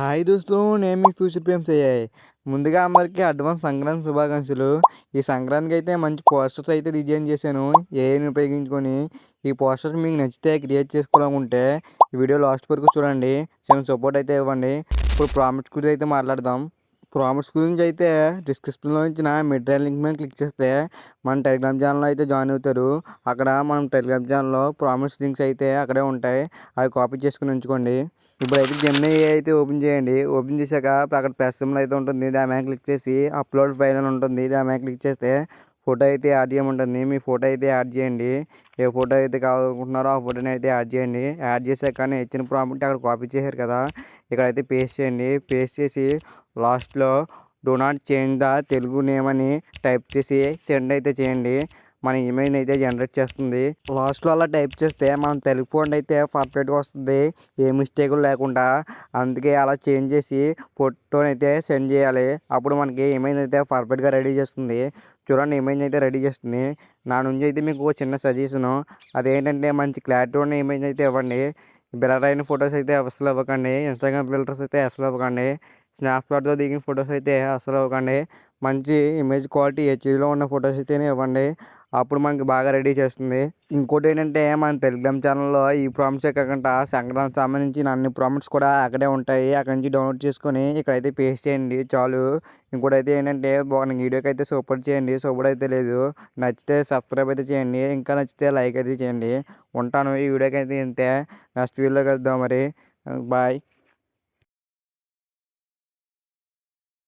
Hi దోస్తులు నేను మీ future Prem's అయ్యాయి. ముందుగా అందరికీ అడ్వాన్స్ సంక్రాంతి శుభాకాంక్షలు. ఈ సంక్రాంతికి అయితే మంచి పోస్టర్స్ అయితే డిజైన్ చేశాను. ఏఐని ఉపయోగించుకొని ఈ పోస్టర్స్ మీకు నచ్చితే క్రియేట్ చేసుకోవాలనుకుంటే ఈ వీడియో లాస్ట్ వరకు చూడండి. చిన్న సపోర్ట్ అయితే ఇవ్వండి. ఇప్పుడు ప్రామిట్స్ గురించి అయితే మాట్లాడదాం. ప్రామిట్స్ గురించి అయితే డిస్క్రిప్షన్లో ఇచ్చిన మెటీరియల్ లింక్ మీద క్లిక్ చేస్తే మన టెలిగ్రామ్ ఛానల్లో అయితే జాయిన్ అవుతారు. అక్కడ మనం టెలిగ్రామ్ ఛానల్లో ప్రామిట్స్ లింక్స్ అయితే అక్కడే ఉంటాయి. అవి కాపీ చేసుకుని ఉంచుకోండి. ఇప్పుడైతే జెమినీ అయితే ఓపెన్ చేయండి. ఓపెన్ చేశాక అక్కడ ప్లస్ అయితే ఉంటుంది. దాని మీద క్లిక్ చేసి అప్లోడ్ ఫైల్ అని ఉంటుంది. దాని మీద క్లిక్ చేస్తే ఫోటో అయితే యాడ్ చేయమంటుంది మీ ఫోటో అయితే యాడ్ చేయండి. ఏ ఫోటో అయితే కావాలనుకుంటున్నారో ఆ ఫోటోని అయితే యాడ్ చేయండి. యాడ్ చేశాక నేను ఇచ్చిన ప్రాంప్ట్ అక్కడ కాపీ చేశారు కదా. ఇక్కడ అయితే పేస్ట్ చేయండి. పేస్ట్ చేసి లాస్ట్లో do not change the Telugu name అని టైప్ చేసి సెండ్ అయితే చేయండి. మన ఇమెయిల్ అయితే జనరేట్ చేస్తుంది. లాస్ట్లో అలా టైప్ చేస్తే మనం తెలుగు ఫోన్ అయితే పర్ఫెక్ట్గా వస్తుంది. ఏ మిస్టేకులు లేకుండా. అందుకే అలా చేంజ్ చేసి ఫోటోని అయితే సెండ్ చేయాలి. అప్పుడు మనకి ఇమేజ్ అయితే పర్ఫెక్ట్గా రెడీ చేస్తుంది. చూడండి ఇమేజ్ అయితే రెడీ చేస్తుంది. నా నుంచి అయితే మీకు చిన్న సజెషను అదేంటంటే మంచి క్లారిటీ ఉన్న ఇమేజ్ అయితే ఇవ్వండి. బ్లర్ అయిన ఫొటోస్ అయితే అసలు ఇవ్వకండి. ఇన్స్టాగ్రామ్ ఫిల్టర్స్ అయితే అసలు ఇవ్వకండి. స్నాప్చాట్తో దిగిన ఫొటోస్ అయితే అసలు ఇవ్వకండి. మంచి ఇమేజ్ క్వాలిటీ హెచ్డీలో ఉన్న ఫొటోస్ అయితేనే ఇవ్వండి. అప్పుడు మనకి బాగా రెడీ చేస్తుంది. ఇంకోటి ఏంటంటే మన టెలిగ్రామ్ ఛానల్లో ఈ ప్రామిట్సే కాకుండా సంక్రాంతి సంబంధించిన అన్ని ప్రామిట్స్ కూడా అక్కడే ఉంటాయి. అక్కడ నుంచి డౌన్లోడ్ చేసుకొని ఇక్కడైతే పేస్ట్ చేయండి. చాలు. ఇంకోటి అయితే ఏంటంటే బాగా వీడియోకి అయితే సపోర్ట్ చేయండి. సపోర్ట్ అయితే లేదు. నచ్చితే సబ్స్క్రైబ్ అయితే చేయండి. ఇంకా నచ్చితే లైక్ అయితే చేయండి. ఉంటాను. ఈ వీడియోకి అయితే ఇంతే. నెక్స్ట్ వీడియోలో కలుద్దాం మరి. బాయ్.